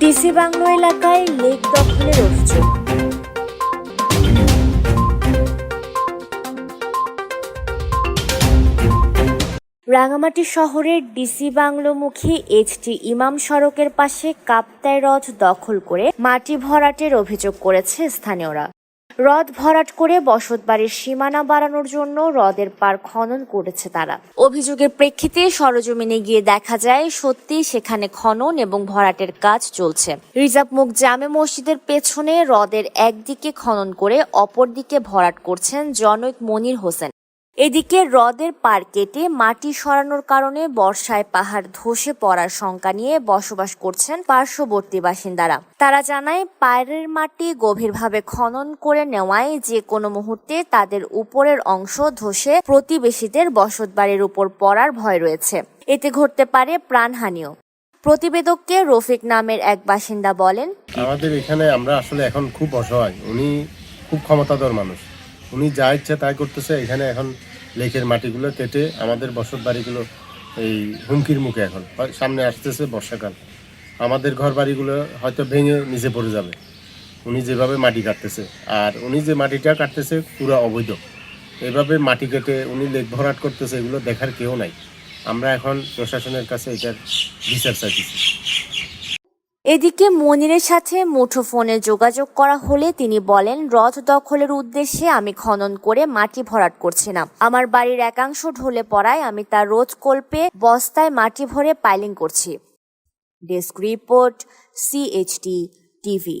DC bungalow এলাকায় lake দখলের অভিযোগ। রাঙামাটি শহরের ডিসি বাংলোমুখী এইচটি ইমাম সড়কের পাশে কাপ্তায় রথ দখল করে মাটি ভরাটের অভিযোগ করেছে স্থানীয়রা। হ্রদ ভরাট করে বসতবাড়ির সীমানা বাড়ানোর জন্য হ্রদের পার খনন করেছে তারা। অভিযোগের প্রেক্ষিতে সরজমিনে গিয়ে দেখা যায়, সত্যি সেখানে খনন এবং ভরাটের কাজ চলছে। রিজার্ভ মুখ জামে মসজিদের পেছনে হ্রদের একদিকে খনন করে অপরদিকে ভরাট করছেন জনৈক মনির হোসেন। এদিকে হ্রদের পার কেটে মাটি সরানোর কারণে বর্ষায় পাহাড় ধসে পড়ার শঙ্কা নিয়ে বসবাস করছেন পার্শ্ববর্তী বাসিন্দারা। তারা জানায়, পায়ের মাটি গভীরভাবে খনন করে নেওয়ায় যে কোনো মুহূর্তে তাদের উপরের অংশ ধসে প্রতিবেশীদের বসতবাড়ির উপর পড়ার ভয় রয়েছে। এতে ঘটতে পারে প্রাণহানিও। প্রতিবেদককে রফিক নামের এক বাসিন্দা বলেন, আমাদের এখানে আমরা আসলে এখন খুব অসহায়। উনি খুব ক্ষমতাধর মানুষ। উনি যা ইচ্ছা তাই করতেছে। এখানে এখন লেকের মাটিগুলো কেটে আমাদের বসত বাড়িগুলো এই হুমকির মুখে এখন। সামনে আসতেছে বর্ষাকাল। আমাদের ঘর বাড়িগুলো হয়তো ভেঙে নিচে পড়ে যাবে। উনি যেভাবে মাটি কাটতেছে, আর উনি যে মাটিটা কাটতেছে পুরো অবৈধ। এভাবে মাটি কেটে উনি লেক ভরাট করতেছে, এগুলো দেখার কেউ নাই। আমরা এখন প্রশাসনের কাছে এটার বিচার চাইতেছি। এদিকে মনিরের সাথে মুঠোফোনে যোগাযোগ করা হলে তিনি বলেন, রথ দখলের উদ্দেশ্যে আমি খনন করে মাটি ভরাট করছি না আমার বাড়ির একাংশ ঢলে পড়ায় আমি তার রোজ কল্পে বস্তায় মাটি ভরে পাইলিং করছি। Desk report CHT TV